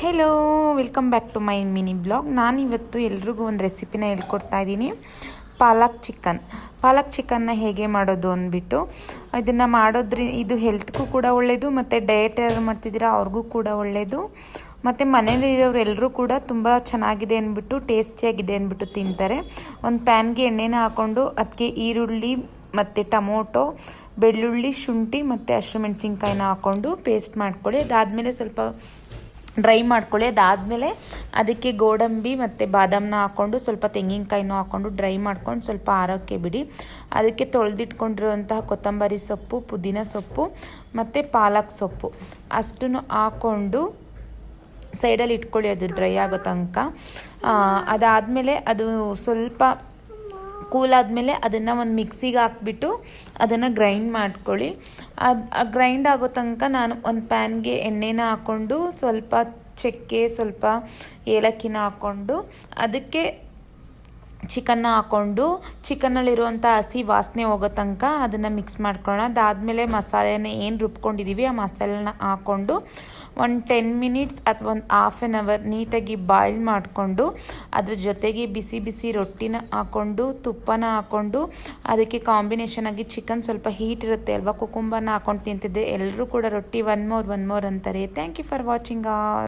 Hello welcome back to my mini blog ನಾನಿವತ್ತು ಎಲ್ರಿಗೂ ಒಂದು ರೆಸಿಪಿನ ಹೇಳ್ಕೊಡ್ತಾ ಇದ್ದೀನಿ. ಪಾಲಕ್ ಚಿಕನ್ ಪಾಲಕ್ ಚಿಕನ್ನ ಹೇಗೆ ಮಾಡೋದು ಅಂದ್ಬಿಟ್ಟು, ಇದನ್ನು ಮಾಡೋದ್ರಿ, ಇದು ಹೆಲ್ತ್ಗೂ ಕೂಡ ಒಳ್ಳೆಯದು ಮತ್ತು ಡಯಟ್ ಯಾರು ಮಾಡ್ತಿದ್ದೀರಾ ಅವ್ರಿಗೂ ಕೂಡ ಒಳ್ಳೆಯದು ಮತ್ತು ಮನೇಲಿರೋರು ಎಲ್ಲರೂ ಕೂಡ ತುಂಬ ಚೆನ್ನಾಗಿದೆ ಅಂದ್ಬಿಟ್ಟು ಟೇಸ್ಟಿಯಾಗಿದೆ ಅಂದ್ಬಿಟ್ಟು ತಿಂತಾರೆ. ಒಂದು ಪ್ಯಾನ್ಗೆ ಎಣ್ಣೆನ ಹಾಕ್ಕೊಂಡು ಅದಕ್ಕೆ ಈರುಳ್ಳಿ, ಮತ್ತು ಟೊಮೊಟೊ, ಬೆಳ್ಳುಳ್ಳಿ, ಶುಂಠಿ, ಮತ್ತು ಹಸಿಮೆಣ್ಸಿನ್ಕಾಯಿನ ಹಾಕ್ಕೊಂಡು ಪೇಸ್ಟ್ ಮಾಡ್ಕೊಳ್ಳಿ. ಅದಾದಮೇಲೆ ಸ್ವಲ್ಪ ಡ್ರೈ ಮಾಡ್ಕೊಳ್ಳಿ. ಅದಾದಮೇಲೆ ಅದಕ್ಕೆ ಗೋಡಂಬಿ ಮತ್ತು ಬಾದಾಮನ್ನ ಹಾಕ್ಕೊಂಡು ಸ್ವಲ್ಪ ತೆಂಗಿನಕಾಯಿನೂ ಹಾಕ್ಕೊಂಡು ಡ್ರೈ ಮಾಡ್ಕೊಂಡು ಸ್ವಲ್ಪ ಆರೋಕ್ಕೆ ಬಿಡಿ. ಅದಕ್ಕೆ ತೊಳೆದಿಟ್ಕೊಂಡಿರುವಂತಹ ಕೊತ್ತಂಬರಿ ಸೊಪ್ಪು, ಪುದೀನ ಸೊಪ್ಪು ಮತ್ತು ಪಾಲಕ್ ಸೊಪ್ಪು ಅಷ್ಟನ್ನು ಹಾಕ್ಕೊಂಡು ಸೈಡಲ್ಲಿ ಇಟ್ಕೊಳ್ಳಿ. ಅದು ಡ್ರೈ ಆಗೋ ತನಕ. ಅದಾದಮೇಲೆ ಅದು ಸ್ವಲ್ಪ ಕೂಲ್ ಆದಮೇಲೆ ಅದನ್ನು ಒಂದು ಮಿಕ್ಸಿಗೆ ಹಾಕ್ಬಿಟ್ಟು ಅದನ್ನು ಗ್ರೈಂಡ್ ಮಾಡ್ಕೊಳ್ಳಿ. ಅದು ಗ್ರೈಂಡ್ ಆಗೋ ತನಕ ನಾನು ಒಂದು ಪ್ಯಾನ್ಗೆ ಎಣ್ಣೆನ ಹಾಕ್ಕೊಂಡು ಸ್ವಲ್ಪ ಚಕ್ಕೆ, ಸ್ವಲ್ಪ ಏಲಕ್ಕಿನ ಹಾಕ್ಕೊಂಡು ಅದಕ್ಕೆ ಚಿಕನ್ನ ಹಾಕ್ಕೊಂಡು ಚಿಕನ್ನಲ್ಲಿರುವಂಥ ಹಸಿ ವಾಸನೆ ಹೋಗೋ ತನಕ ಅದನ್ನು ಮಿಕ್ಸ್ ಮಾಡ್ಕೊಳ್ಳೋಣ. ಅದಾದಮೇಲೆ ಮಸಾಲೆನ ಏನು ರುಬ್ಕೊಂಡಿದ್ದೀವಿ ಆ ಮಸಾಲೆನ ಹಾಕ್ಕೊಂಡು ಒಂದು ಟೆನ್ ಮಿನಿಟ್ಸ್ ಅಥವಾ ಒಂದು ಹಾಫ್ ಆನ್ ಅವರ್ ನೀಟಾಗಿ ಬಾಯ್ಲ್ ಮಾಡಿಕೊಂಡು ಅದ್ರ ಜೊತೆಗೆ ಬಿಸಿ ಬಿಸಿ ರೊಟ್ಟಿನ ಹಾಕ್ಕೊಂಡು ತುಪ್ಪನ ಹಾಕ್ಕೊಂಡು ಅದಕ್ಕೆ ಕಾಂಬಿನೇಷನ್ ಆಗಿ ಚಿಕನ್ ಸ್ವಲ್ಪ ಹೀಟ್ ಇರುತ್ತೆ ಅಲ್ವಾ? ಕುಕುಂಬರ್ನ ಹಾಕೊಂಡು ತಿಂತಿದ್ದೆ ಎಲ್ಲರೂ ಕೂಡ ರೊಟ್ಟಿ ಒನ್ ಮೋರ್ ಒನ್ ಮೋರ್ ಅಂತಾರೆ ಥ್ಯಾಂಕ್ ಯು ಫಾರ್ ವಾಚಿಂಗ್ ಆ